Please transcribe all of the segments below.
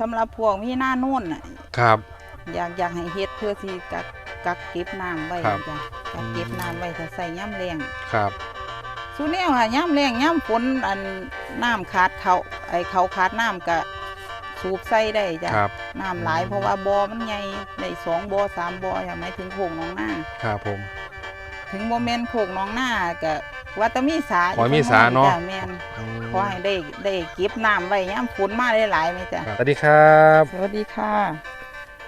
สำหรับพวกมีหน้าโน่นน่ะครับ อยากอยากให้เฮ็ดเพื่อที่กักกักเก็บน้ำไว้ครับ จ้ะกักเก็บน้ำไว้ถ้าใส่ย่ำแรงครับสุแนวค่ะย่ำแรงย่ำฝนอันน้ำขาดเขาไอเขาขาดน้ำก็สูบใส่ได้จ้ะครับ น้ำหลายเพราะว่าบ่อมันใหญ่ได้สองบ่อสามบ่ออย่างไม่ถึงโขงหน้องหน้า ครับผม ถึงบ่แม่นโขงหน้องหน้าก็ ว่าแตมีสาขอให้มีสาเนาะ จ้แม่นอืมขอให้ได้ได้เก็บน้ำไว้ย่ำฝนมาหลายๆไหมจ้ะครับสวัสดีครับ สวัสดีค่ะ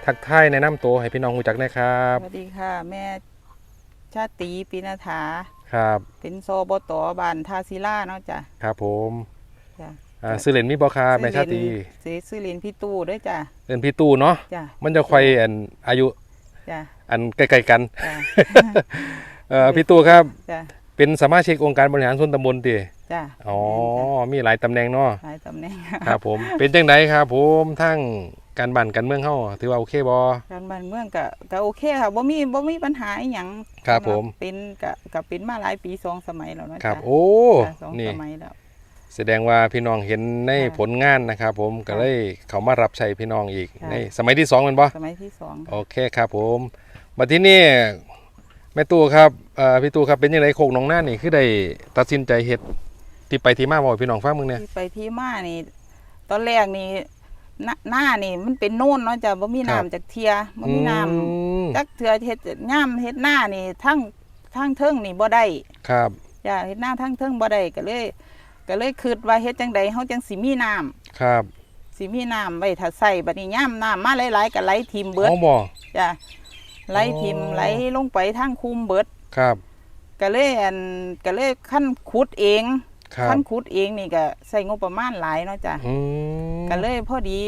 ทักทายแนะนำตัวให้พี่น้องรู้จักหนะครับ สวัสดีค่ะ แม่ชาติปีนาถา ครับ เป็นโซบตบานทาศิลาเนาะจ้ะครับผมจ้ะอ่าซื้อเหรียญมีบอครับแม่ชาติเสียซื้อเหรียญพี่ตู้ด้วยจ้ะเรียนพี่ตู้เนาะ จ้ะมันจะคอยอันอายุจ้ะอันใกล้ๆกัน จ้ะเอ่อพี่ตู้ครับ จ้ะ เป็นสมาชิกองค์การบริหารส่วนตำบลติจ้ะอ๋อ มีหลายตำแหน่งเนาะ หลายตำแหน่งครับ ผม เป็นจังไดครับ ผมทั้งการบ้านการเมืองเฮาถือว่าโอเคบ่การบ้านเมืองก็ก็โอเคค่ะบ่มีบ่มีปัญหาอหยังครับผม เป็นก็ก็เป็นมาหลายปีสองสมัยแล้วเนาะครับจ้ะโอ้จ้ะสองนี่สมัยแล้วแสดงว่าพี่น้องเห็นในค่ะผลงานนะครับผมก็เลยเขามารับใช้พี่น้องอีกค่ะในสมัยที่สองแมันบ่สมัยที่สองโอเคครับผมมาที่นี่ แม่ตู้ครับเอ่อพี่ตู้ครับเป็นยังไงโคกหนองหน้านี่คือได้ตัดสินใจเฮ็ดที่ไปที่มาบอกให้พี่น้องฟังมึงเนี่ยที่ไปที่มานี่ ตอนแรกนี่หน้าหน้านี่มันเป็นโน่นเนาะจ้ะบ่มีน้ำจากเทียบ่มีน้ำอืมจักเทือเฮ็ดย่ามเฮ็ดหน้านี่ทั้งทั้งเทิงนี่บ่ได้ครับจ้ะเฮ็ดหน้าทั้งเทิงบ่ได้ก็เลยก็เลยคิดว่าเฮ็ดจังใดเฮาจังสิมีน้ำครับสิมีน้ำไว้ถ้าใส่บัดนี้ย่ามน้ำมาหลายๆก็ไหลทิมเบิดอ๋อบ่จ้ะ ไหลทิมอ๋อไหลลงไปทางคุมเบิดครับก็เลยอันก็เลยขั้นขุดเองครับขั้นขุดเองนี่ก็ใส่งบประมาณหลายเนาะจ้ะอืมก็เลยพอดี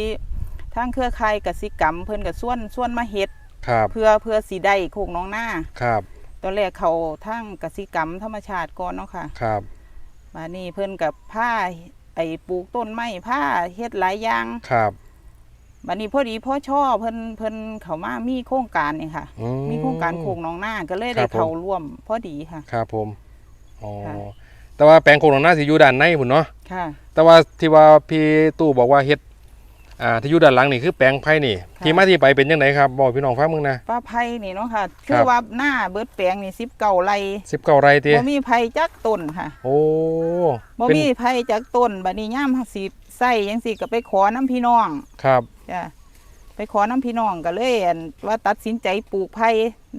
ทางเครือข่ายกสิกรรมเพิ่นก็ส่วนส่วนมาเฮ็ดครับเพื่อเพื่อสิได้โคกน้องหน้าครับตอนแรกเขาทั้งกสิกรรมธรรมชาติก่อนเนาะค่ะครับมานี่เพิ่นกับผ้าไอ้ปลูกต้นไม้ผ้าเฮ็ดหลายอย่างครับ บัดนี้พอดีพ่อช่อเพิ่นเพิ่นเขามามีโครงการนี่ค่ะ อื มีโครงการโคกน้องหน้าก็เลยครัได้บผม เข้าร่วมพอดีค่ะ ครับผมอ๋อค่ะ แต่ว่าแปลงโคกหนองหน้าสิอยู่ด้านในพุ่นเนาะค่ะ แต่ว่าที่ว่าพี่ตู้บอกว่าเฮ็ดอ่าที่อยู่ด้านหลังนี่คือแปลงไผ่นี่ ค่ะ ที่มาที่ไปเป็นยังไงครับบอกพี่น้องฟังมึงนะ ป้าไผ่นี่เนาะค่ะ คืคอรับ ว่าหน้าเบิดแปลงนี่19ไร่19ไร่ติบ่มีไผ่จักต้นค่ะโอ้บ่เป็นมีไผ่จักต้นบัดนี้ย่ามสิใส่จังซี่ก็ไปขอน้ำพี่น้อง ครับจ้ะไปขอน้ำพี่น้องก็เลยอั่นว่าตัดสินใจปลูกไผ่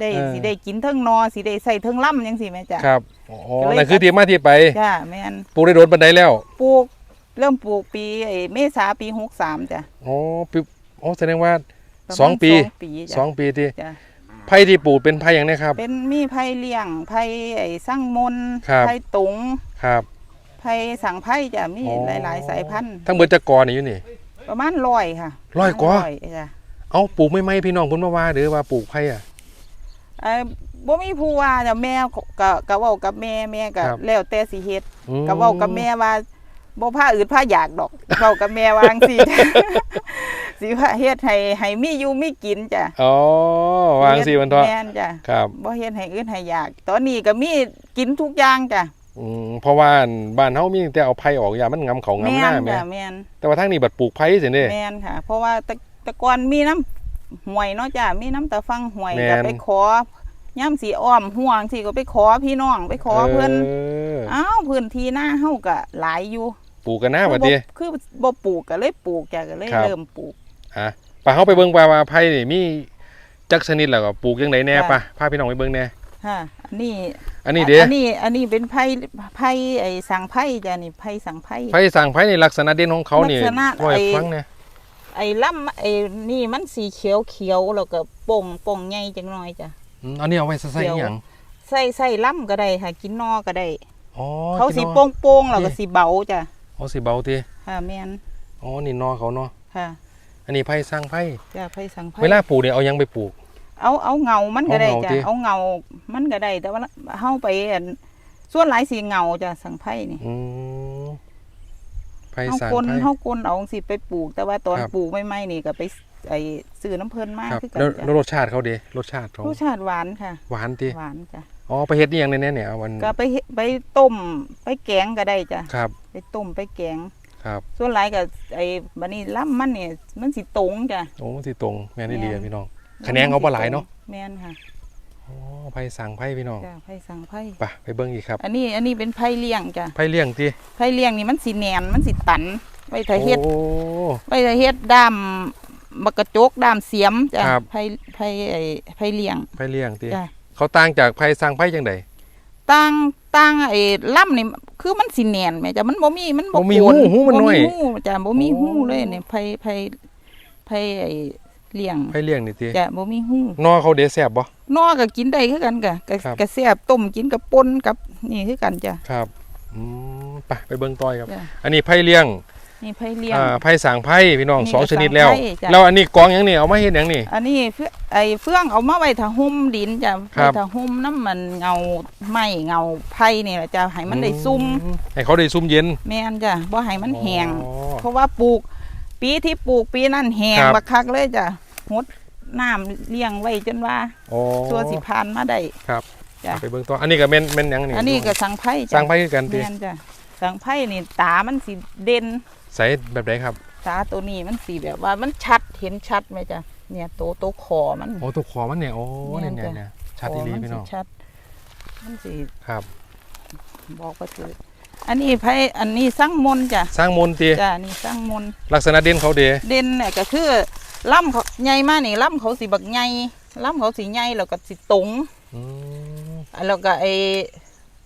ได้เออ สิได้กินเทิงนอสิได้ใส่เทิงล่ำจังสิแม่จ้ะ ครับอ๋อก็เลย นั่นคือที่มาที่ไปจ้ะแม่นปลูกได้โดนปันไดแล้วปลูกเริ่มปลูกปีไอ้เมษาปีหกสามจ้ะอ๋อปีอ๋อแสดงว่าประมาณสองปีสองปีจ้ะสองปีที่จ้ะไผ่ที่ปลูกเป็นไผ่อย่างนี้ครับ เป็นมีไผ่เลี้ยงไผ่ไอ้สั่งมนครับ ไผ่ตุงครับไผ่สังไผ่จ้ะมีอ๋อหลาย ๆ สายพันธุ์ทั้งเบิดจะกอนี่อยู่นี่ ประมาณร้อยค่ะร้อยกว่าจ้ะเอาปลูกไม่ไม่พี่น้องเพุ่นมาว่าหรือว่าปลูกไผ่อะเอ้ยบ่มีผู้ว่าจ้ะแม่ก็ก็เว้ากับแม่แม่ก็ครับแล้วแต่สิเฮ็ดอืมก็เว้ากับแม่ว่าบ่ผ้าอืดผ้าอยากดอกเว้ากับแม่วาจั่งสิสิว่าเฮ็ดให้ให้มีอยู่มีกินจ้ะอ๋อวางสิมันเถอะแม่นจ้ะครับบ่เฮ็ดให้อื่นให้อยาก ตอนนี้ก็มีกินทุกอย่างจ้ะ อืมเพราะว่าบ้านเฮามีแต่เอาไผ่ออกอย่ามันงำเขางำแม่หน้านแม่จ้ะแม่นแต่ว่าทางนี้บัดปลูกไผ่สิเด้ แม่นค่ะ เพราะว่าแต่แต่ก่อนมีน้ำห้วยเนาะจ้ะมีน้ำตาฟังห้วยแม่น ก็ไปขอย่ำสีอ้อมห่วงสิก็ไปขอพี่น้องไปขอเพิ่นเอออ้าวพื้นที่หน้าเฮาก็หลายอยู่ปลูกกันหน้าบัดคือนี้บ่คือบ่ปลูกก็เลยปลูกจ้ะก็เลยครับ เริ่มปลูก อะไปเฮาไปเบิ่งว่าว่าไผ่นี่มีจักชนิดแล้วก็ปลูกจังไดแน่ค่ะปะพาพี่น้องไปเบิ่งแน่ ค่ะอันนี้อันนี้เด้อันนี้อันนี้เป็นไผ่ไผ่ไอ้สังไผ่จ้ะนี่ไผ่สังไผ่ไผ่สั่งไผ่ในลักษณะเด่นของเขานี่ลักษณะว่าให้ไอ้ฟังแน่ไอ้ลำไอ้นี่มันสีเขียวเขียวแล้วก็ป่งป่งใหญ่จังหน่อยจ้ะอืมอันนี้เอาไว้ใส่เดี๋อียวหยังใส่ใส่ลำก็ได้ค่ะกินนอก็ได้อ๋อเขาสีพี่น้องโป่งโป่งๆแล้วก็สีเบาจ้ะอ๋อสิเบาติค่ะแม่นอ๋อนี่นอเขาเนาะค่ะ อันนี้ไผ่สร้างไผ่จ้ะไผ่สังไผ่เวลาปลูกเนี่ยเอาหยังไปปลูก เอาเอาเงามันก็ได้เอาเงาจ้ะติเอาเงามันก็ได้ แต่ว่าเฮาไปอันส่วนหลายสีเงาจ้ะสังไผ่นี่อืมไผ่เฮาสร้างกลไผ่เฮากลเอาสิไปปลูก แต่ว่าตอนครับปลูกใหม่ๆนี่ก็ไปไอ้ซื้อน้ำเพิ่นมาครับคือกันแล้วจ้ะแล้วรสชาติเขาเด้รสชาติเขารสชาติหวานค่ะ หวานติหวานจ้ะอ๋อไปเฮ็ดนี่ยังแน่ๆเนี่ยเอาวันก็ไปเฮ็ดไปต้มไปแกงก็ได้จ้ะครับ ไปต้มไปแกงครับ ส่วนหลายก็ไอ้บัดนี้ล่ำมันเนี่ยมันสิตรงจ้ะโอ้มันสิตรงแม่นอี่เดียแม่นพี่น้อง คะแนนเขาบ่หลายเนาะแม่นค่ะโอ้ไผ่สั่งไผ่พี่น้องจ้ะไผ่สังไผ่ไปไปเบิ่งอีกครับอันนี้อันนี้เป็นไผ่เลี้ยงจ้ะไผ่เลี้ยงติไผ่เลี้ยงนี่มันสิแหนนมันสิตันไว้ถ้าเฮ็ดโอ้ ไว้ถ้าเฮ็ดด้ามบักกระจกด้ามเสียมจ้ะครับ ไผ่ไผ่ไอ้ไผ่เลี้ยง ไผ่เลี้ยงติจ้ะ เขาต่างจากไผ่สั่งไผ่จังได ตั้งตั้งไอ้ล่ำนี่คือมันสิแหนนแม่จ้ะมันบ่มีมันบ่บ่มีโกหูนหูมันน้อยบ่มีหูจ้ะบ่มีโอ้หูเลยเนี่ยไผ่ไผ่ไผ่ไอ้ เลี้ยงไผ่เลี้ยงนี่ติจ้ะบ่มีหูนอเขาเดแซ่บบ่นอก็กินได้คือกันกะก็ครับก็แซ่บต้มกินกับปนกับนี่คือกันจ้ะครับอืมไปไปเบิ่งต่อยครับ จ้ะอันนี้ไผ่เลี้ยงนี่ไผ่เลี้ยง อ่าไผ่สั่งไผ่พี่น้องนี่สองก็ชนิดแล้วสั่งไผ่จ้ะ แล้วอันนี้กองหยังนี่เอามาเฮ็ดหยังนี่ อันนี้เฟื่อไอ้เฟื่องเอามาไว้ถ้าห่มดินจ้ะครัไว้บ ถ้าห่มน้ำมันเงาไม้เงาไผ่นี่แหละจ้ะให้มันได้ซุ่มอืให้เขาได้ซุ่มเย็นแม่นจ้ะบ่ให้มันแห้ง อ๋อ เพราะว่าปลูกปีที่ปลูกปีนั้นแห้งครับ บักคักเลยจ้ะ หดน้ำเลี้ยงไว้จนว่าอ๋อตัวสิพานมาได้ ครับจ้ะไปเบิ่งต่ออันนี้ก็แม่นแม่นหยังนี่อันนี้ก็สังไผ่สร้าจ้ะงไผ่คือกันติแม่นจ้ะสังไผ่นี่ตามันสิเด่นใส่แบบใดครับตาตัวนี้มันสีแบบว่ามันชัดเห็นชัดไหมจ๊ะเนี่ยตัวตัวคอมัน โอ้ตัวคอมันเนี่ยโอ้แม่เนี่ยนเนี่ยจ้ะเนี่ยชัดอีหลีคมัพี่น้องสิชัด มันสีครับบอกว่าจืดอันนี้ไผอันนี้สร้างมนต์จ้ะ สร้างมนต์ติจ้ะนี่สร้างมนต์ลักษณะเด่นเขาเด เด่นเนี่ยก็คือ ล่ำเขาใหญ่มากนี่ล่ำเขาสีบักใหญ่ล่ำเขาสีใหญ่แล้วก็สีตรงอืมแล้วก็ไอ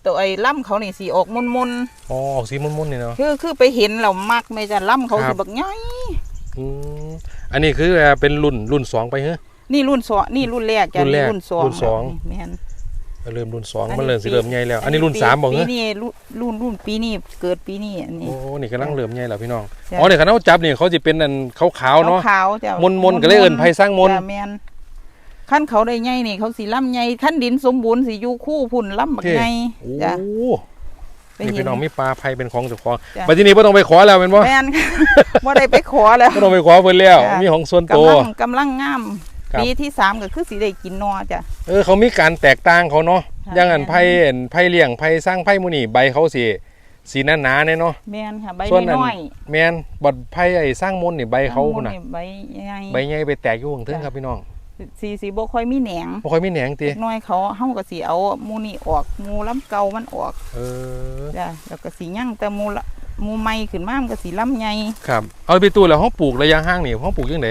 ตัวไอ้ล่ำเขานี่สีออกมนมนอ๋อออกสีมนๆนี่เนาะๆคือคือไปเห็นเรามักไหมจ้ะล่ำเขาครัสีบบักใหญ่อืมอันนี้คือเป็นรุ่นรุ่นสองไปเหรอนี่รุ่นสองนี่รุ่นแรกจ้ะรุ่นแรกรุ่นสองรุ่นสองแม่น เริ่มรุ่นสองอันนี้มันเริ่มสิปีเริ่มใหญ่แล้ว อันนี้รุ่นสามบอกเหรปีอนี้รุ่นรุ่นรุ่นปีนี้เกิดปีนี้อันนี้โอ้นี่กำลังเริ่มใหญ่แล้วพี่น้องจ้ะอ๋อเดี๋ยวคันเอาจับนี่เขาจะเป็นอันขาวๆเนาะขาวๆจ้ะมนๆก็เลยเอิ้นไผ่สร้างมนต์จ้ะแม่นขั้นเขาได้ใหญ่นี่เขาสีล่ำใหญ่ขั้นดินสมบูรณ์สิอยู่คู่พุ่นล่ำบักใหญ่โอ้จ้ะไปนี่เห็นพี่น้องมีปลาไผ่เป็นของเจ้าของจ้ะบัดทีนี้บ่ต้องไปขอแล้วเป็นบ่แม่นว่าได้ไปขอแล้วบ่ต้องไปขอเพิ่นแล้วจ้ะมีของส่วนตัวกำลังกำลังงาม ครับ ปีที่สามก็คือสีได้กินนอจ้ะ เออเขามีการแตกต่างเขาเนาะค่ะ อย่างอันแม่นไผ่อันไผ่เลี้ยงไผ่สร้างไผ่หมู่นี่ใบเขาสิสีหนาๆแน่เนาะแม่นค่ะ ใบส่วนอันน้อยแม่นบัดไผ่ไอ้สร้างมนต์นี่ใบๆเขาพุ่นน่ะ ใบใหญ่ใบใหญ่ไปแตกอยู่ข้างเทิงจ้ะครับพี่น้องสีสีบ่ค่อยมีแหนงบ่ค่อยมีแหนงติเล็กน้อยเขาเฮาก็สิเอาหมูนี่ออกหมูลำเก่ามันออกเออจ้ะแล้วก็สียั่งแต่หมูละหมูใหม่ขึ้นมามันก็สีลำใหญ่ครับ เอาไปตู้แล้วเฮาปลูกระยะห่างนี่เฮาปลูกจังได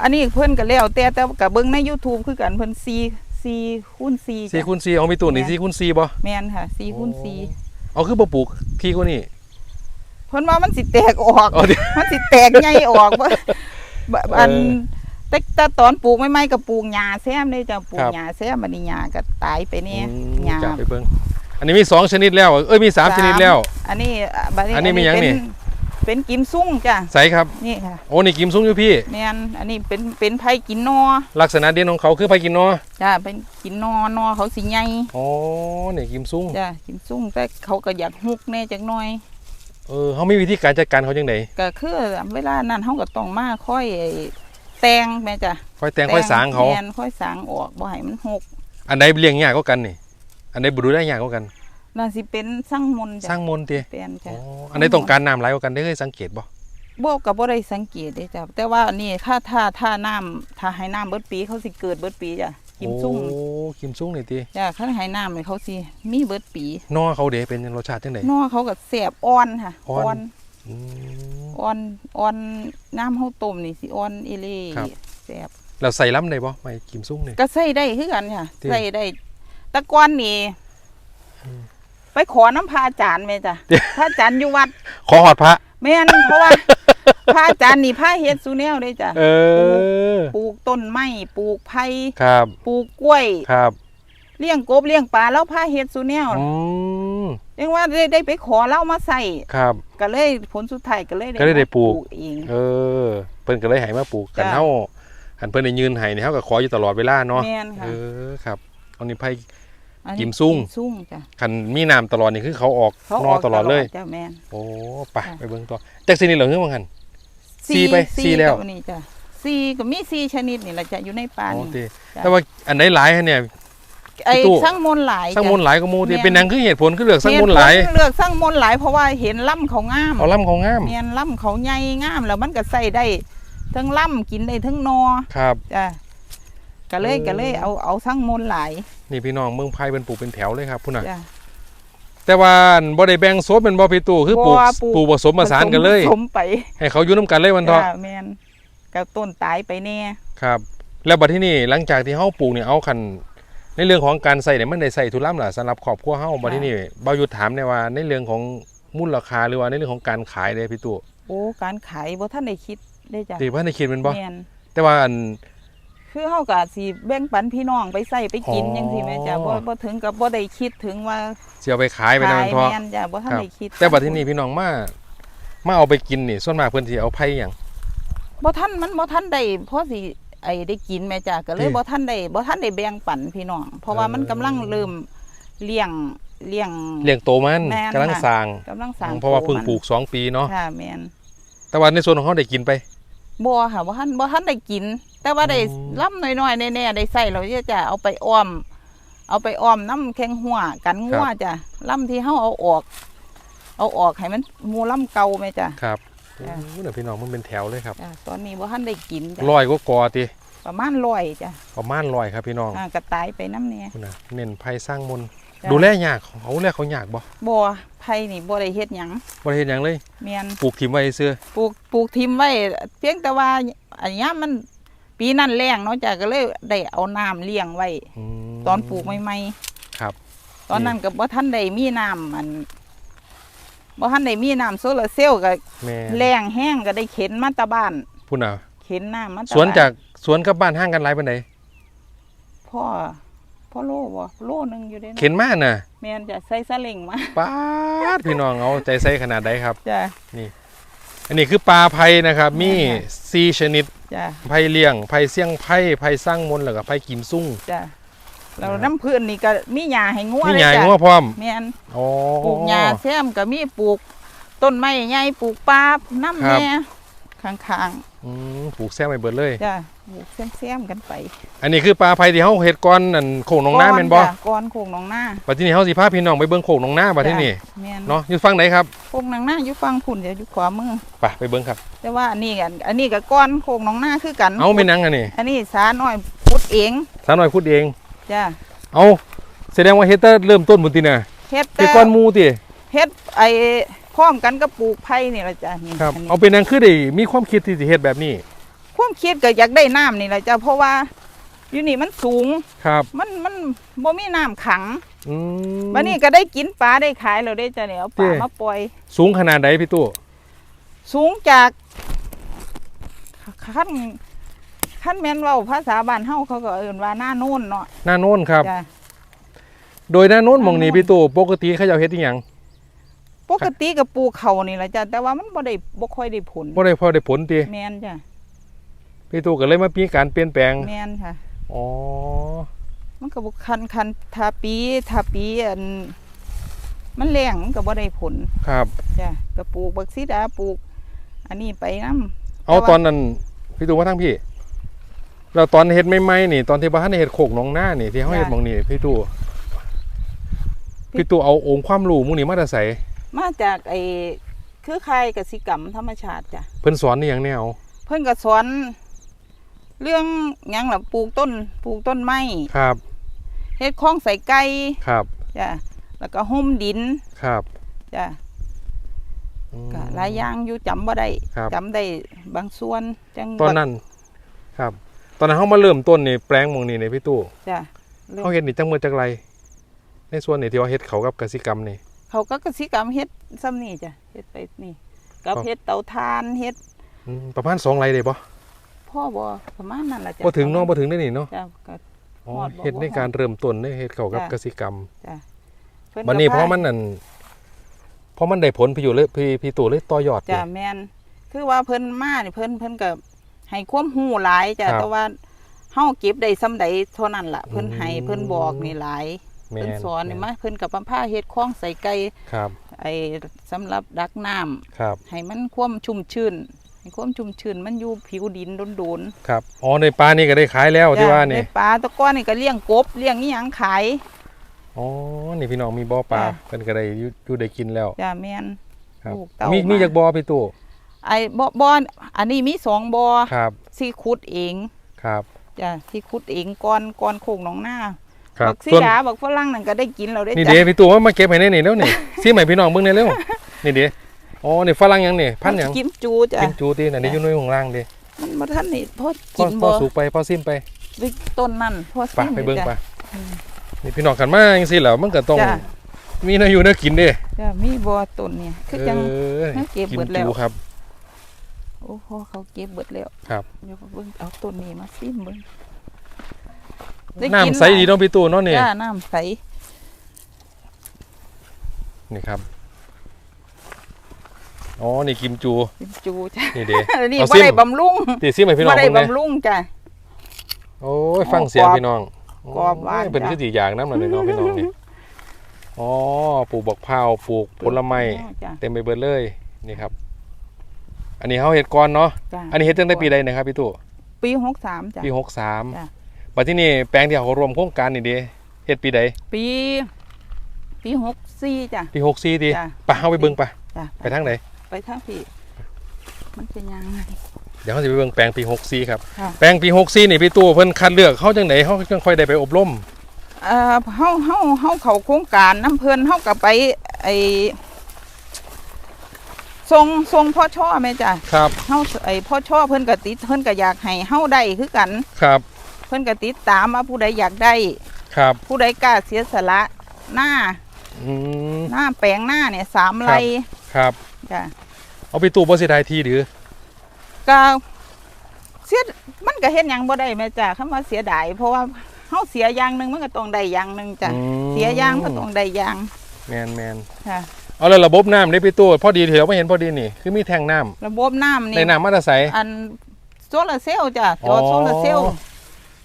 อันนี้เพิ่นก็แล้วแต่แต่ก็เบิ่งใน YouTube คือกันเพิ่น4 4คูณ4 4จ้ะคูณ4เอาไปตู้นี่แม่น4คูณ4บ่แม่นค่ะ4คูณเอาคือบ่ปลูกที่กว่านี้4เพิ่นว่ามันสิแตกออกเอาดิมันสิแตกใหญ่ออกบ่บอันเออแต่แต่ตอนปลูกใหม่ๆก็ปลูกหญ้าแซมเลยจ้ะปลูคกรับ หญ้าแซมบัดนี้หญ้าก็ตายไปเนี่ยอืมหญ้า จับไปเบิ่งอันนี้มีสองชนิดแล้ว เอ้ยมีสามชนิดแล้ว อันนี้อะบัดนี้อันนี้มีหยังนี่ เป็น เป็นกิมซุ่งจ้ะใส่ครับนี่ค่ะโอ้นี่กิมซุ้งอยู่พี่แม่นอันนี้เป็นเป็นไผกินนอลักษณะเด่นของเขาคือไผกินเนาะจ้ะเป็นกินนอนอเขาสิใหญ่อ๋อนี่กิมซุ้งจ้ะกินซุ่งแต่เขาก็อยากฮุกแน่จักหน่อยเออเขามีวิธีการจัดการเขาจังไดก็คือเวลานั้นเขาก็ต้องมาค่อยแต่งแม่จ้ะค่อยแต่งค่อยสางเขาแม่นค่อยสางออกบ่ให้มันฮกอันใดเลี้ยงยากกว่ากันนี่อันใดบ่ดูได้ยากกว่ากัน น่าสิเป็นสร้างมนต์สจ้ะร้างมนต์ติเป็นอ๋จ้ะออันใดต้องการน้ำหลายกว่ากันได้เคยสังเกตบ่บ่ก็บ่ได้สังเกตเด้จ้ะแต่ว่าอันนี้ถ้าถ้าถ้าน้ำถ้าให้น้ำเบิดปีเขาสิเกิดเบิดปีจ้ะกิมซุ่งโอ้กิมซุ้งนี่ติจ้ะคันให้น้ำนี่เขาสิมีเบิดปีนอเขาเด้เป็นรสชาติจังได นอเขาก็แสบอ่อนค่ะอ่อนอ่อน อืม อ่อนอ่อนน้ำเฮาต้มนี่สิอ่อนอีหลีครับแซ่บแล้วใส่ล้ำได้บ่ไม่กิมซุ้งนี่ ก็ใส่ได้คือกันค่ะที่ใส่ได้แตะก้อนนี่อืม ไปขอน้ำพระอาจารย์แม่จ้ะเดี๋ยวพระอาจารย์อยู่วัด ขอหอดพระแม่นเพราะว่าพระอาจารย์นี่พระเฮ็ดสุแนวเด้จ้ะเออปลูกต้นไม้ปลูกไผ่ครับปลูกกล้วยครับเลี้ยงกบเลี้ยงปลาแล้วพระเฮ็ดสุแนวอืมเรียกว่าได้ได้ไปขอเล่ามาใส่ครับ ก็เลยผลสุดท้ายก็เลยก็เลยได้ปลูกเองเออ เพิ่นก็เลยให้มาปลูกกันจ้ะเฮาหันเพิ่นได้ยืนให้นี่เฮาก็ขออยู่ตลอดเวลาเนาะแม่นค่ะเออครับเอานี่ไผ อันนี้กิมซุ่งกิมซุ่งจ้ะคันมีน้ำตลอดนี่คือเขาออกเขานอออกตลอดเลย จ้ะแม่น โอ้ไปจ้ะไปเบิ่งต่อจักสินี่เหรอคือว่างั้นสี่ไปสี่แล้วกับนี่จ้ะสี่ก็มีสี่ชนิดนี่แหละจ้ะอยู่ในป่าอ๋อนี่ติจ้ะ แต่ว่าอันไหนหลายฮะเนี่ย ไอ้พี่ตู้สร้างมนต์หลายสร้างมนต์หลายก็มูที่แม่น เป็นหยังคือเหตุผลคือเลือกสร้างมนต์หลายเหตุผเลือกสร้างมนต์หลายเพราะว่าเห็นล่ำเขางามเอาล่ำของงามเมียนล่ำเขาใหญ่งามแล้วมันก็ใส่ได้ทั้งล่ำกินได้ทั้งนอครับ จ้ะ ก็เลยเออก็เลยเอาเอาสร้างมนต์หลาย นี่พี่น้องเมืองไผ่เป็นปลูกเป็นแถวเลยครับพุ่นน่ะจ้ะแต่ว่าบ่ได้แบ่งโซนเป็นบ่พี่ตู้คือปลูกบ่ปลูกปลูกผสมผสานกันเลยผสมไป ให้เขาอยู่นํกันเลยวันเถาะจ้ะแมนกับต้นตายไปแน่ครับ แล้วบัดที่นี่หลังจากที่เฮาปลูกเนี่ยเอาคันในเรื่องของการใส่เนี่ยมันได้ใส่ทุนล่ำล่ะสำหรับครอบครัวเฮาบัดที่นี่บ่าวยุทธถามเนี่ยว่าในเรื่องของมูลราคาหรือว่าในเรื่องของการขายเด้พี่ตู้โอ้การขายบ่ท่านได้คิดได้จ้ะที่ว่าในคิดแมันบ่แม่นแต่ว่าอัน คือเฮาก็สิแบ่งปันพี่น้องไปใส่ไปกินอ๋อ จังซี่แม่จ้ะบ่บ่ถึงกับบ่ได้คิดถึงว่าสิเอาไปขายไปนำขายเถาะแม่นจ้ะบ่ทันครับ ได้คิดแต่บัดที่นี่พี่น้องมามาเอาไปกินนี่ส่วนมากเพิ่นสิเอาไผ่หยัง บ่ทันมันบ่ทันได้พอสิไอ้ได้กินแม่จ้ะก็เลยที่บ่ทันได้บ่ทันได้แบ่งปันพี่น้อง เพราะว่ามันเออ กำลังเริ่มเลี้ยงเลี้ยง เลี้ยงโตมันแม่น กำลังค่ะสร้างกำลังสร้างเพราะว่าเพิ่งตัวมันปลูกสองปีเนาะค่ะแม่นแต่ว่าในส่วนของเขาได้กินไป บ่ค่ะบ่ทันบ่ทันได้กิน แต่ว่าได้อืมล่ำน้อยๆแน่ๆได้ใส่แล้วจะเอาไปอ้อม เอาไปอ้อมน้ำแข็งหัวกันงัวจ้ะล่ำที่เฮาเอาออก เอาออกให้มันหมูล่ำเก่าแม่จ้ะครับจ้ะโอ้เนี่ยพี่น้องมันเป็นแถวเลยครับจ้ะตอนนี้บ่ทันได้กินจ้ะร้อยก็กอติประมาณร้อยจ้ะประมาณร้อยครับพี่น้องอ่ากระตายไปน้ำเนี่ยคุณนะเน้นไผ่สร้างมนต์จ้ะ ดูแลยากเขาดูแลเขายากบ่บ่ไผนี่บ่ได้เฮ็ดหยังบ่ได้เฮ็ดหยังเลยแม่นปลูกถิ่มไว้ซื่อปลูกปลูกทิมไว้เพียงแต่ว่าอันเนี้ยมันปีนั้นแรงเนาะจ้ะก็เลยได้เอาน้ำเลี้ยงไว้มตอนปลูกใหม่ครับๆตอนนั้นก็บ่ทันได้มีน้ำมันบ่ทันได้มีน้ำโซลาร์เซลล์ก็แม่แรงแห้งก็ได้เข็นมาตะบ้านพุ่นน่ะเข็นน้ำมาตะสวนบ้จากสวนกับบ้านห่างกันหลายปานใดพ่อ พ่อโลบ่โลหนึงอยู่เด้นะเข็นมาน่ะแม่นจะใส่ซาเล้งมาป๊าดพี่น้องเอาใจใส่ขนาดใดครับ จ้ะอันนี้คือปลาไผ่นะครับ มีแม่นค่ะสี่ชนิด จ้ะไผ่เลี้ยง ไผ่เสี่ยงไผ่ ไผ่สร้างมนต์แล้วก็ไผ่กิมซุ่งจ้ะแล้วครับน้ำพื้นนี่ก็มีหญ้าให้งัวมีเลยใหญ่จ้ะงัวพร้อมแม่นอ๋อ ปลูกหญ้าแซมก็มีปลูกต้นไม้ใหญ่ปลูกปลาน้ำครับแน่ข้างอืมปลูกแซมไปเบิดเลย ๆจ้ะ ปลูกแซมๆกันไปอันนี้คือปลาไผ่ที่เฮาเฮ็ดก่อนนั่นโขงหนองน้าแม่นบ่ก้จ้ะก้อนโคงหนองนาบัดทีนี้เฮาสิพาพี่น้องไปเบิ่งโขงหนองนาบัดทีนี้แม่นเนาะอยู่ฝั่งไหนครับโคงหนองนาอยู่ฟังพุ่นเดี๋ยวอยู่ขวามือไปไปเบิ่งครับ แต่ว่าอันนี้กันอันนี้ก็ก้อนโคงหนองนาคือกันเอาเป็นหยังอันนี้ อันนี้สาน้อยพุดเองสาวน้อยพูดเองจ้ะเอาแสดงว่าเฮ็ดแต่เริ่มต้นบุญติน่ะเฮ็ดเฮ็แต่ดก้อนหมูติเฮ็ดไอ้พร้อมกันก็ปลูกไผ่นี่ล่ะจ้ะนี่ครับอันนี้เอาเป็นหยังคือได้มีความคิดที่สิเฮ็ดแบบนี้ ความคิดก็อยากได้น้ำนี่ล่ะจ้ะเพราะว่าอยู่นี่มันสูง ครับมันมันบ่มีน้ำขังอืม วันนี้ก็ได้กินปลาได้ขายแล้วได้จ้ะเนี่ยเอาปลาเจ้มาปล่อย สูงขนาดใดพี่ตู้สูงจากขั้นขั้นแม่นเว้าภาษาบ้านเฮาเขาก็เอิ้นว่าหน้าโน่นเนาะหน้าโน้นครับ จ้ะ โดยหน้าโน้นหมองนี้หน้าโน้น พี่ตู้ปกติเขาเจ้าเฮ็ดอีหยังปกติก็ปลูกเขาวนี่ล่ะจ้ะแต่ว่ามันบ่ได้บ่ค่อยได้ผลบ่ได้พอได้ผลติแม่นจ้ะ พี่ตู้ก็เลยมามีการเปลี่ยนแปลงแม่นค่ะ อ๋อ มันก็บ่คันคันทาปีทาปีอันมันแรงมันก็บ่ได้ผลครับจ้ะก็ปลูกบักซีดาปลูก อันนี้ไปนํเอาแต่ว่าตอนนั้นพี่ตู้มาทั้งพี่เราตอนเฮ็ดใหม่ๆนี่ ตอนที่บ้านได้เฮ็ดโคกหนองหน้านี่ที่เฮาเฮ็ดหมองนี่พี่ตู้พี่ตู้เอาองค์ความรู้หมู่นี้มาแต่ไสมาจากไอ้คือคายกสิกรรมธรรมชาติจ้ะเพิ่นสอนนี่หยังแนวเพิ่นก็สอน เรื่องหยังล่ะปลูกต้นปลูกต้นไม้ครับเฮ็ดคลองใส่ไก่ครับจ้ะแล้วก็ห่มดินครับจ้ะอืม ก็หลายอย่างอยู่จำบ่ได้ครับ จำได้บางส่วนจังตอนนั้น ครับ ตอนนั้นเฮามาเริ่มต้นนี่แปลงหมองนี่นี่พี่ตู้จ้ะเริ่มเฮาเฮ็ดนี่จังมือจักไรในส่วนนี่ที่ว่าเฮ็ดเขากับกสิกรรมนี่ เขาก็กสิกรรมเฮ็ดซ้ำนี่จ้ะเฮ็ดไปนี่กับครับ เฮ็ดเตาถ่านเฮ็ดอืมประมาณ2ไรได้บ่ พ่อบ่ประมาณนั้นล่ะจ้ะบ่ถึงเนาะบ่ถึงได้นี่เนาะจ้ะก็ อ๋อฮอดบ่เฮ็ดในบ่ฮอดการเริ่มต้นในเฮ็ดเขากับจ้ะ กสิกรรมเพิ่นบัดนี้ก็เพราะมันนั่นเพราะมันได้ผลพี่อยู่เลยพี่พี่ตู่เลยต่อยอดจ้ะนี่แม่นคือว่าเพิ่นมานี่เพิ่นเพิ่นก็ให้ความรู้หลายจ้ะครับแต่ว่าเฮาเก็บได้ซ้ำใดเท่านั้นล่ะเพิ่นให้เพิ่นบอกนี่หลายแม่เพิ่นสอนนี่แม่มาเพิ่นกับพาเฮ็ดคลองใส่ไก่ครับไอ้สำหรับดักน้ำครับให้มันความชุ่มชื่น ให้ความชุ่มชื้นมันอยู่ผิวดินโดนครับอ๋อในปลานี่ก็ได้ขายแล้วๆที่ว่าจ้ะนี่ได้ปลาตะก้อนนี่ก็เลี้ยงกบเลี้ยงอีหยังขายอ๋อนี่พี่น้องมีบ่อปลาจ้ะเพิ่นก็ได้อยู่อยู่ได้กินแล้วจ้ะแม่นครับลูกเต้ามีมีมีจากบ่อพี่ตู่ไอ้บ่บ่อนอันนี้มีสองบ่อครับที่ขุดเองครับจ้ะที่ขุดเองก่อนก่อนโคกหนองนาครับบักสีส่วนดาบักฝรั่งนั่นก็ได้กินแล้วได้นี่จ้ะเด้พี่ตู่ว่ามาเก็บให้แน่นี่แล้วนี่ซิใหม่พี่น้องเบิ่งแน่เร็วนี่เด้ อ๋อนี่ฝรั่งหยังนี่พันธุ์หยังกิมจูจ้ะกินจูติน่ะนี่อยู่ในข้างล่างเด้มันบ่ทันนี่พอพอกินพอบ่สุกไปพอซิมไปวิต้นนั่นพอไปสิ้นไปเบิ่งจ้ะ ไปนี่พี่น้องกันมาจังซี่แหล้วมันก็ต้องจ้ะ มีน่าอยู่น่ากินเด้จ้ะมีบ่ต้นเนี่ยคือจัง เออให้เก็บกินเบิดแล้ว จูครับ โอ้โหเขาเก็บเบิดแล้วครับ เดี๋ยวเบิ่งเอาต้นนี้มาซิมเบิ่งน้ำใสดีเนาะพี่ตู่เนาะนี่จ้าน้ำใสนี่ครับ อ๋อ นี่กิมจู กิมจูจ้ะนี่เด้นี่เอาบ่ซิมได้บำรุงตีซิมให้พี่น้องบ่ได้เบิ่งแหน่บำรุงจ้ะโอ้ยฟังเสียงกรอบพี่น้องกรอบหวานโยเป็นจ้ะคือสีอย่างน้ำหน่อยเนาะพี่น้องนี่อ๋อปลูกบักพร้าวปลูกผลไม้อ๋อจ้ะเต็มไปเบิดเลยนี่ครับ อันนี้เฮาเฮ็ดก่อนเนาะจ้ะอันนี้เฮ็ดตั้งแต่ปีใดนะครับพี่ตู่ปี63จ้ะปีจ้ะ63บัดที่นี่แปลงที่เขารวมโครงการนี่เด้เฮ็ดปีใดปี ปี64จ้ะปี64ติจ้ะไปเฮาไปเบิ่งไปจ้ะไปทางไหน ไปทางพี่ มันเป็นยังไงเดี๋ยวเฮาสิไปเบิ่งแปลงปี64ครับ ค่ะ แปลงปี64นี่พี่ตู่เพิ่นคัดเลือกเฮาจังไดเฮาจังค่อยได้ไปอบรม เอ่อเฮาเฮาเฮาเข้าโครงการน้ำเพิ่นเฮาก็ไปไอ้ทรงทรงพ่อช่อแม่จ้ะครับ เฮาไอ้พ่อช่อเพิ่นก็ติดเพิ่นก็อยากให้เฮาได้คือกัน ครับ เพิ่นก็ติดตามว่าผู้ใดอยากได้ ครับผู้ใดกล้าเสียสละหน้าอืม หน้าแปลงหน้าเนี่ยสามครับ ไร่ครับ จ้ะเอาพี่ตู่บ่สิได้ทีหรือก็เสียมันก็เฮ็ดหยังบ่ได้แม่จ้ะคำว่าเสียดายเพราะว่าเฮาเสียอย่างหนึงมันก็ต้องได้อย่างหนึงจ้ะอืมเสียอย่างก็ต้องได้อย่างแมนแมนค่ะ เอาแล้วระบบน้ำได้พี่ตู้พอดีที่เราไม่เห็นพอดีนี่ คือมีแทงน้ำระบบน้ำในนี่น้ำมาตรใส อันโซลาร์เซลล์จ้ะจออ๋อ โซลาร์เซลล์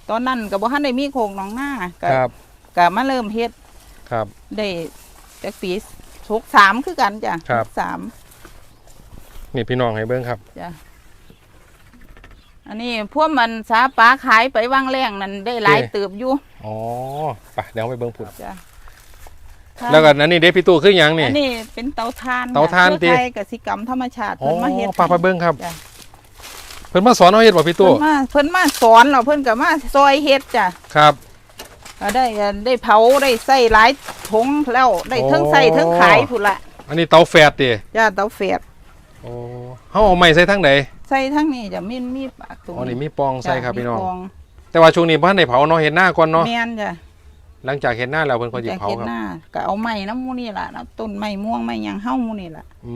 ตอนนั้นก็บ่ทันได้มีโครงหนองหน้าก็ครับก็มาเริ่มเฮ็ดครับ ได้จากปีหกสามคือกันจ้ะครับหกสาม นี่พี่น้องให้เบิ้งครับจ้ะอันนี้พวกมันสาปลาขายไปว่างแรงนั่นได้หลายโอเคเติบอยู่อ๋อไปเดี๋ยวไปเบิ้งผุดจ้ะแล้วก็อันนี้เด้พี่ตู้คือหยังนี่อันนี้เป็นเตาถ่านเตาถ่านจ้ะติเพื่อไทยกสิกรรมธรรมชาติอ๋อเพิ่นมาเฮ็ดปลาไปเบิ้งครับจ้ะเพิ่นมาสอนเอาเฮ็ดบ่พี่ตู้เพิ่นมาเพิ่นมาสอนเราเพิ่นก็มาซอยเฮ็ดจ้ะครับก็ได้ได้เผาได้ใส่หลายถุงแล้วได้เทั้งใส่เทั้งขายพุ่นละอันนี้เตาแฟดติจ้าเตาเฟียดโอ้เฮาเอาไม้ใส่ทางใดใส่ทั้งนี้จะมีมีปากตรงอ๋อนี่มีปองใส่ครับจ้ะพี่น้องมีกงแต่ว่าช่วงนี้บ่ทันได้เผาเนาะเฮ็ดหน้าก่อนเนาะแม่นจ้ะหลังจากเฮ็ดหน้าแล้วเพิ่นก็สิจะเผาเฮ็ดครับหน้าก็เอาไม้น้ำหมูนี่ล่ะน้ำต้นไม้ม่วงไม้หยังเฮาหมูนี่ล่ะอื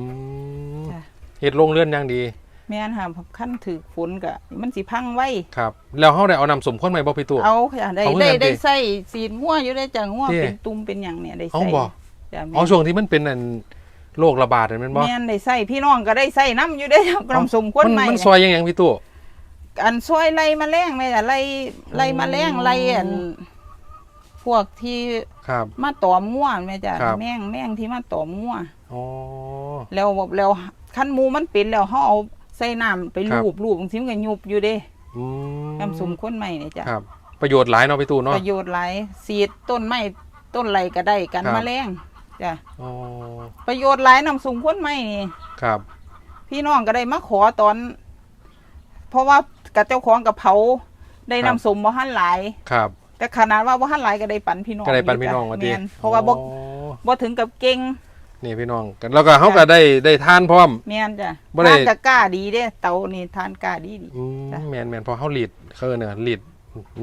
มจ้ะเฮ็ดโรงเรือนอย่างดีแม่นค่ะขั้นถือฝนก็มันสิพังไว้ครับ แล้วเฮาได้เอาน้ำสมข้นใหม่บ่พี่ตู้เอาค่ะได้เอาคือได้กันติได้ใส่สีดงัวอยู่ได้จ้ะงัวติเป็นตุ่มเป็นหยังเนี่ยได้เอาใส่บ่จ้ะแม่นอ๋อช่วงที่มันเป็นอัน โรคระบาดนั่นแม่นบ่แม่นได้ใส่พี่น้องก็ได้ใส่น้ำอยู่ได้กน้ำสมคนมันใหม่มันเนี่ยซอยยังไงพี่ตู้อันซอยไล่แมลงแม่จ้ะไล่ไล่แมลงไล่อันพวกที่ครับมาตอมมั่วแม่จ้ะครับแมงแมงที่มาตอมมั่วอ๋อแล้วแล้วขั้นหมูมันเป็นแล้วเฮาเอาใส่น้ำไปครับลูบลูบบางทีมันก็ยุบอยู่เด้อืมน้ำสมข้นใหม่เนี่ยจ้ะครับประโยชน์หลายเนาะพี่ตู้ปเนาะระโยชน์หลายสีดต้นไม้ต้นไรก็ได้กันครับแมลง จ้ะอ๋อประโยชน์หลายน้ำสมข้นใหม่นี่ครับ พี่น้องก็ได้มาขอตอน เพราะว่ากับเจ้าของกับเผาได้ครับน้ำสมบ่หันหลาย ครับแต่ขนาดว่าบ่หันหลายก็ได้ปันพี่น้องก็ได้ปันพี่น้องยู่ว่าจ้ะติแม่นเพราะว่าบ่อ๋อบ่ถึงกับเก่ง นี่พี่น้องกันแล้วก็เฮาก็ได้ได้ทานพร้อม แม่นจ้ะบ่ได้ ทานก็กล้าดีเด้ เตานี่ทานกล้าดีดี อืมจ้ะแม่นแม่นพอเฮาลีดเขาเอิ้นน่ะลีด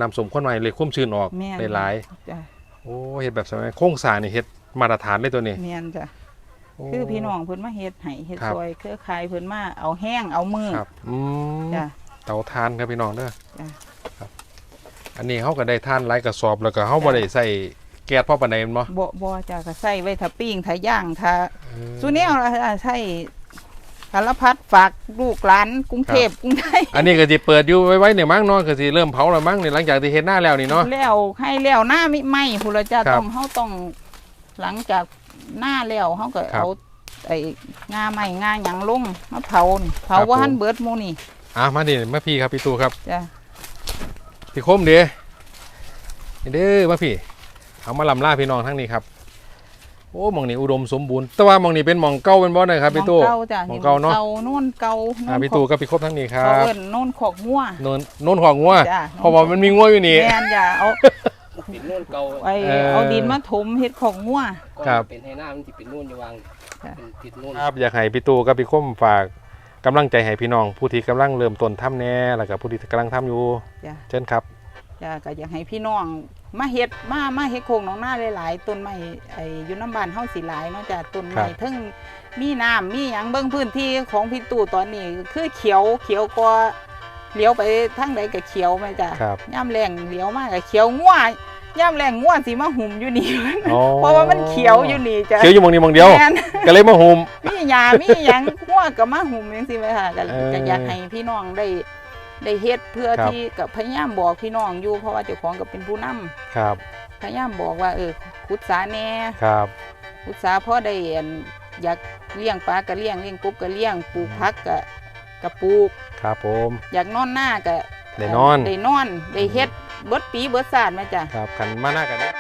นำสมข้นใหม่เลยคุ้มชื้นออกแม่นได้หลายจ้ะโอ้เฮ็ดแบบสมัยโครงสร้างนี่เฮ็ดมาตรฐานเลยตัวนี้แม่นจ้ะโคือพี่น้องเพิ่นมาเฮ็ดให้เฮ็ดครับ ซอยเครือข่ายเพิ่นมาเอาแห้งเอามือครับอืมจ้ะ เตาทานครับพี่น้องเด้อจ้ะ ครับ อันนี้เขาก็ได้ทานหลายกระสอบแล้วก็เขาบ่ได้ใส่แก๊สพ่อปานใดแม่นบ่บ่บ่จ้ะก็ใส่ไว้ถ้าปิ้งถ้าย่างถ้าเออ สุแนวล่ะใส่ สารพัดฝากลูกหลานกรุงเทพกรุงไทยอันนี้ก็สิเปิดอยู่ไว้ๆเนี่ยมั้งเนาะก็สิเริ่มเผาแล้วมั้งนี่หลังจากที่เฮ็ดหน้าแล้วนี่เนาะแล้วให้แล้วหน้าไม่ไหม้พุ่นละจ้ะครับต้องเฮาต้อง หลังจากหน้าแล้วเฮาก็ครับเอาไอ้งาใหม่งาหยังลงมาเผานี่เผาครับว่าหันผมเบิดหมูนี่อะมาดิมาพี่ครับพี่ตู้ครับจ้ะพี่คมเด้นี่เด้อมาพี่เอามาลำล่าพี่น้องทั้งนี้ครับ โอ้หมองนี่อุดมสมบูรณ์แต่ว่าหมองนี่เป็นหมองเก่าเป็นบ่นะครับพี่ตู้หม้องเก่าจ้ะหม้องเก่าเนาะเก่าโน่นเก่าอะโน่นพี่ตู้กับพี่คมทั้งนี้ครัเขาบเอิ้นโน่นขอกงัวโนนโนนของงัวจ้ะเพราะว่ามันมีงัวอยู่นี่แม่นจ้ะเอาเป็นนู่นเก่าไอ้เออเอาดินมาถมเฮ็ดของงัวก่อนครับเป็นให้หน้ามันที่เป็นนู่นอยู่วางจ้ะเป็นติดนู่นครับอยากให้พี่ตู้กับพี่คมฝากกำลังใจให้พี่น้องผู้ที่กำลังเริ่มต้นทำแน่แล้วก็ผู้ที่กำลังทำอยู่จ้ะเช่นครับ จ้ะก็อยากให้พี่น้องมาเฮ็ดมามาเฮ็ดโครงหนองนาหลายๆต้นไม้ไอ้อยู่น้ำบ้านเฮาสิหลายเนาะจ้ะต้นครัไม้บเทั้งมีน้ำมีหยังเบิ่งพื้นที่ของพี่ตู่ตอนนี้ คือเขียวเขียวกว่าเลี้ยวไปทางใดก็เขียวไหมจ้ะครับย่ำแรงเลี้ยวมากก็เขียวง่วย่ำแรงง่วสิมาหุ่มอยู่นี่อ๋อเพราะว่ามันเขียวอยู่นี่จ้ะเขียวอยู่หมองนี้หมองเดียวแม่นก็เลยมาหุมมีหยามีหยังง่วก็มาหุ่มจังซี่ไหมค่ะก็เออก็อยากให้พี่น้องได้ ได้เฮ็ดเพื่อครับ ที่กับพยายามบอกพี่น้องอยู่ เพราะว่าเจ้าของก็เป็นผู้นำครับพยายามบอกว่าเออขุดสาแหน่ครับขุดสาพอได้อันอยากเลี้ยงปลาก็เลี้ยงเลี้ยงกบก็เลี้ยงปลูกผักก็ก็ปลูก ครับผมอยากนอนหน้าก็ได้นอนได้นอนได้เฮ็ดเบิดปีเบิดศาสตร์แม่จ้ะ ครับขันมาหน้ากันนะ